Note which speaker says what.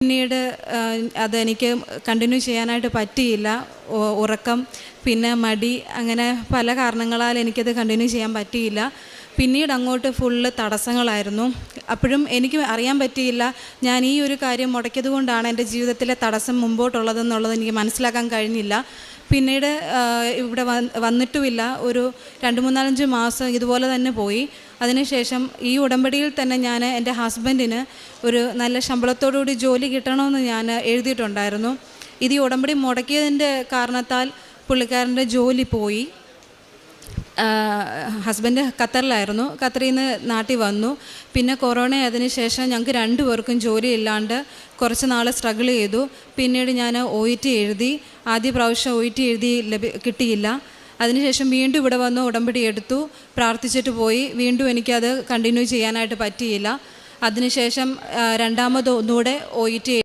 Speaker 1: പിന്നീട് അതെനിക്ക് കണ്ടിന്യൂ ചെയ്യാനായിട്ട് പറ്റിയില്ല. ഉറക്കം പിന്നെ മടി അങ്ങനെ പല കാരണങ്ങളാൽ എനിക്കത് കണ്ടിന്യൂ ചെയ്യാൻ പറ്റിയില്ല. പിന്നീട് അങ്ങോട്ട് ഫുള്ള് തടസ്സങ്ങളായിരുന്നു. അപ്പോഴും എനിക്ക് അറിയാൻ പറ്റിയില്ല ഞാൻ ഈ ഒരു കാര്യം മുടക്കിയത് കൊണ്ടാണ് എന്റെ ജീവിതത്തിലെ തടസ്സം മുമ്പോട്ടുള്ളതെന്നുള്ളത് എനിക്ക് മനസ്സിലാക്കാൻ കഴിഞ്ഞില്ല. പിന്നീട് ഇവിടെ വന്നിട്ടുമില്ല. ഒരു രണ്ട് മൂന്നാലഞ്ച് മാസം ഇതുപോലെ തന്നെ പോയി. അതിനുശേഷം ഈ ഉടമ്പടിയിൽ തന്നെ ഞാൻ എന്റെ ഹസ്ബൻഡിന് ഒരു നല്ല ശമ്പളത്തോടുകൂടി ജോലി കിട്ടണമെന്ന് ഞാൻ എഴുതിയിട്ടുണ്ടായിരുന്നു. ഇത് ഈ ഉടമ്പടി മുടക്കിയതിന്റെ കാരണത്താൽ പുള്ളിക്കാരന്റെ ജോലി പോയി. ഹസ്ബൻഡ് ഖത്തറിലായിരുന്നു. ഖത്തറിൽ നിന്ന് നാട്ടിൽ വന്നു. പിന്നെ കൊറോണ അതിന് ശേഷം ഞങ്ങൾക്ക് രണ്ടുപേർക്കും ജോലി ഇല്ലാണ്ട് കുറച്ച് നാൾ സ്ട്രഗിൾ ചെയ്തു. പിന്നീട് ഞാൻ ഒ ഇ ടി എഴുതി. ആദ്യ പ്രാവശ്യം ഒ ഇ ടി എഴുതി ലഭി കിട്ടിയില്ല. അതിനുശേഷം വീണ്ടും ഇവിടെ വന്ന് ഉടമ്പടി എടുത്തു. പ്രാർത്ഥിച്ചിട്ട് പോയി. വീണ്ടും എനിക്കത് കണ്ടിന്യൂ ചെയ്യാനായിട്ട് പറ്റിയില്ല. അതിനുശേഷം രണ്ടാമത് ഒന്നുകൂടെ ഒ ഇ ടി